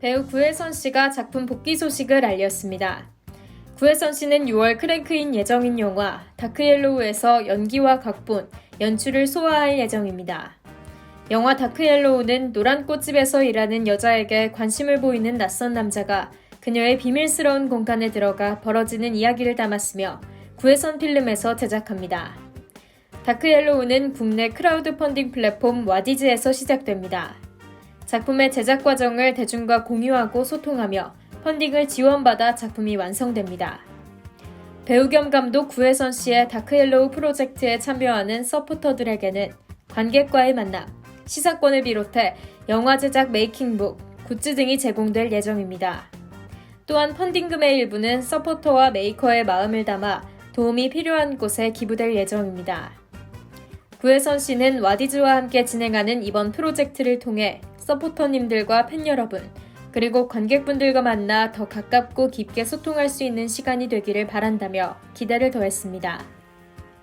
배우 구혜선 씨가 작품 복귀 소식을 알렸습니다. 구혜선 씨는 6월 크랭크인 예정인 영화 다크옐로우에서 연기와 각본, 연출을 소화할 예정입니다. 영화 다크옐로우는 노란 꽃집에서 일하는 여자에게 관심을 보이는 낯선 남자가 그녀의 비밀스러운 공간에 들어가 벌어지는 이야기를 담았으며 구혜선 필름에서 제작합니다. 다크옐로우는 국내 크라우드 펀딩 플랫폼 와디즈에서 시작됩니다. 작품의 제작 과정을 대중과 공유하고 소통하며 펀딩을 지원받아 작품이 완성됩니다. 배우 겸 감독 구혜선 씨의 다크옐로우 프로젝트에 참여하는 서포터들에게는 관객과의 만남, 시사권을 비롯해 영화 제작 메이킹북, 굿즈 등이 제공될 예정입니다. 또한 펀딩금의 일부는 서포터와 메이커의 마음을 담아 도움이 필요한 곳에 기부될 예정입니다. 구혜선 씨는 와디즈와 함께 진행하는 이번 프로젝트를 통해 서포터님들과 팬 여러분, 그리고 관객분들과 만나 더 가깝고 깊게 소통할 수 있는 시간이 되기를 바란다며 기대를 더했습니다.